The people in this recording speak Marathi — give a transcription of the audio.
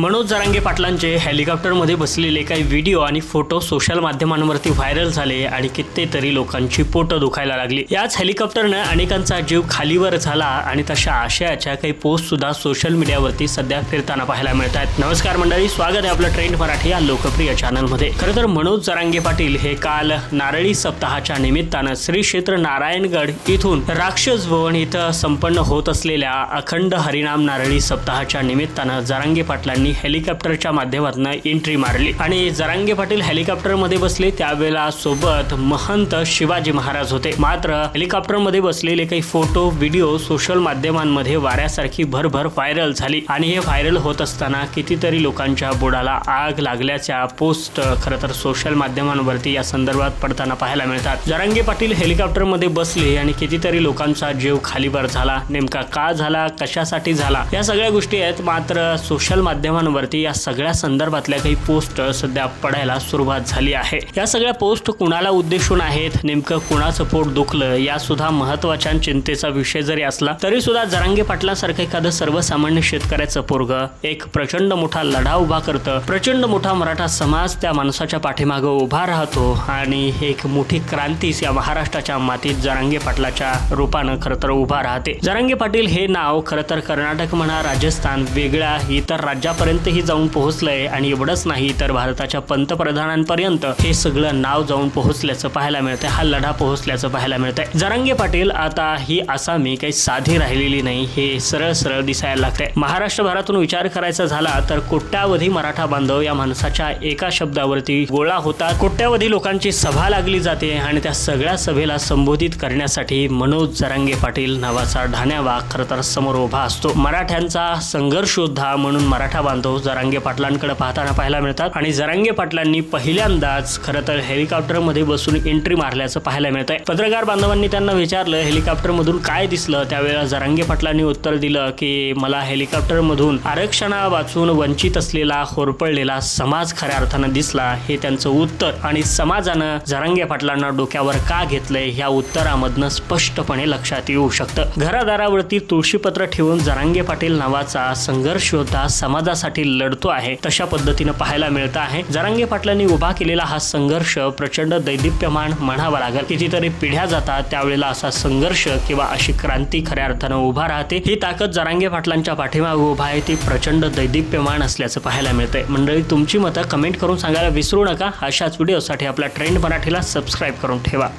मनोज जरांगे पाटलांचे हेलिकॉप्टरमध्ये बसलेले काही व्हिडिओ आणि फोटो सोशल माध्यमांवरती व्हायरल झाले आणि कित्येतरी लोकांची पोटं दुखायला लागली. याच हेलिकॉप्टरनं अनेकांचा जीव खालीवर झाला आणि तशा आशयाच्या काही पोस्ट सुद्धा सोशल मीडियावरती सध्या फिरताना पाहायला मिळत आहेत नमस्कार मंडळी स्वागत आहे आपलं ट्रेंड मराठी या लोकप्रिय चॅनलमध्ये खरं तर मनोज जरांगे पाटील हे काल नारळी सप्ताहाच्या निमित्तानं श्री क्षेत्र नारायणगड इथून राक्षस भवन इथं संपन्न होत असलेल्या अखंड हरिनाम नारळी सप्ताहाच्या निमित्तानं जरांगे पाटलांनी हेलिकॉप्टरच्या माध्यमातून एंट्री मारली. आणि जरांगे पाटील हेलिकॉप्टरमध्ये बसले त्यावेळेला सोबत महंत शिवाजी महाराज होते. मात्र हेलिकॉप्टरमध्ये बसलेले काही फोटो व्हिडिओ सोशल माध्यमांमध्ये वाऱ्यासारखी भरभर व्हायरल झाली. आणि हे व्हायरल होत असताना कितीतरी लोकांच्या बुडाला आग लागल्याच्या पोस्ट खरं तर सोशल माध्यमांवरती या संदर्भात पडताना पाहायला मिळतात. जरांगे पाटील हेलिकॉप्टरमध्ये बसले आणि कितीतरी लोकांचा जीव खालीवर झाला. नेमका का झाला? कशासाठी झाला? या सगळ्या गोष्टी आहेत. मात्र सोशल माध्यमांवरती या सगळ्या संदर्भातल्या काही पोस्ट सध्या पडायला सुरुवात झाली आहे. या सगळ्या पोस्ट कुणाला उद्देशून आहेत नेमकं कुणाचं पोट दुखलं या सुद्धा महत्त्वाच्या चिंतेचा विषय जरी असला तरी सुद्धा जरांगे पाटलासारखं एखादं सर्वसामान्य शेतकऱ्याचं पोरग एक प्रचंड मोठा लढा उभा करतं प्रचंड मोठा मराठा समाज त्या माणसाच्या पाठीमागं उभा राहतो आणि एक मोठी क्रांतीच या महाराष्ट्राच्या मातीत जरांगे पाटलाच्या रूपानं खरं तर उभा राहते. जरांगे पाटील हे नाव खरं तर कर्नाटक म्हणा राजस्थान वेगळ्या इतर राज्यापर्यंतही जाऊन पोहोचलंय आणि एवढंच नाही तर भारताच्या पंतप्रधानांपर्यंत हे सगळं नाव जाऊन पोहोचल्याचं पाहायला मिळतंय. हा लढा पोहोचल्याचं पाहायला मिळतंय. जरांगे पाटील आता ही आसामी काही साधी राहिलेली नाही हे सरळ सरळ दिसायला लागतंय. महाराष्ट्रभरातून विचार करायचा झाला तर कोट्यावधी मराठा बांधव या माणसाच्या एका शब्दावरती गोळा होतात. कोट्यावधी लोकांची सभा लागली जाते आणि त्या सगळ्या सभेला संबोधित करण्यासाठी मनोज जरांगे पाटील नावाचा ढाण्यावा खरं तर समोर उभा असतो. मराठ्यांचा संघर्ष योद्धा म्हणून मराठा बांधव जरांगे पाटलांकडे पाहताना पाहायला मिळतात आणि जरांगे पाटलांनी पहिल्यांदाच खरं तर हेलिकॉप्टरमध्ये बसून एंट्री मारल्याचं पाहायला मिळतंय. पत्रकार बांधवांनी त्यांना विचारलं हेलिकॉप्टरमधून काय दिसलं? त्यावेळेला जरांगे पाटलांनी उत्तर दिलं की मला हेलिकॉप्टरमधून आरक्षणा वाचून वंचित असलेला होरपळलेला समाज खऱ्या अर्थानं दिसला हे त्यांचं उत्तर. आणि समाजानं जरांगे पाटलांना डोक्यावर का घेतलंय ह्या उत्तरामधनं स्पष्टपणे लक्षात येऊ शकतं. घरादारावरती तुळशीपत्र ठेवून जरांगे पाटील नावाचा संघर्ष होता समाजासाठी लढतो आहे. तशा पद्धतीनं पाहायला मिळत आहे. जरांगे पाटलांनी उभा केलेला हा संघर्ष प्रचंड दैदिप्यमान म्हणावा लागेल. कितीतरी पिढ्या जातात त्यावेळेला असा संघर्ष किंवा अशी क्रांती खऱ्या अर्थानं उभा राहते. ही ताकद जरांगे पाटलांच्या पाठीमागे उभा आहे. ती प्रचंड दैदिप्यमान असल्याचं पाहायला मिळतंय. मंडळी तुमची मतं कमेंट करून सांगायला विसरू नका. अशाच व्हिडिओसाठी आपल्या ट्रेंड मराठीला सबस्क्राईब करून ठेवा.